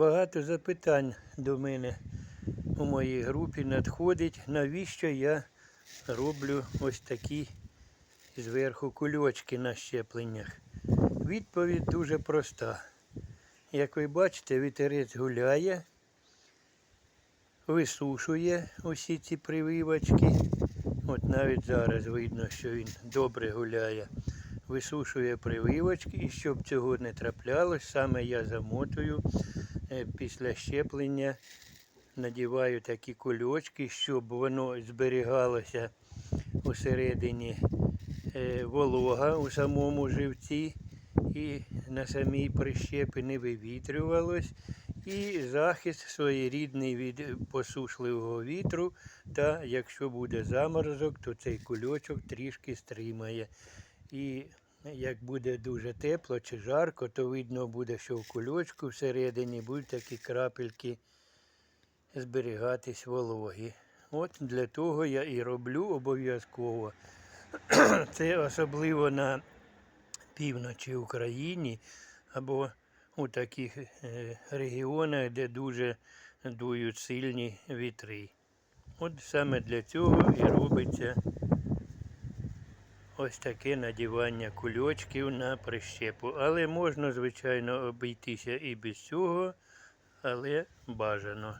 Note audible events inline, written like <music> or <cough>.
багато запитань до мене у моїй групі надходить, навіщо я роблю ось такі зверху кульочки на щепленнях. Відповідь дуже проста. Як ви бачите, вітерець гуляє, висушує усі ці прививочки. От навіть зараз видно, що він добре гуляє. Висушує прививочки, і щоб цього не траплялось, саме я замотую після щеплення, надіваю такі кульочки, щоб воно зберігалося усередині е, волога у самому живці і на самій прищепі не вивітрювалось. І захист своєрідний від посушливого вітру. Та якщо буде заморозок, то цей кульочок трішки стримає. І як буде дуже тепло чи жарко, то видно буде, що в кульочку всередині будуть такі крапельки зберігатись вологі. От для того я і роблю обов'язково. <clears throat> Це особливо на півночі України або у таких е, регіонах, де дуже дують сильні вітри. От саме для цього і робиться ось таке надівання кульочків на прищепу. Але можна, звичайно, обійтися і без цього, але бажано.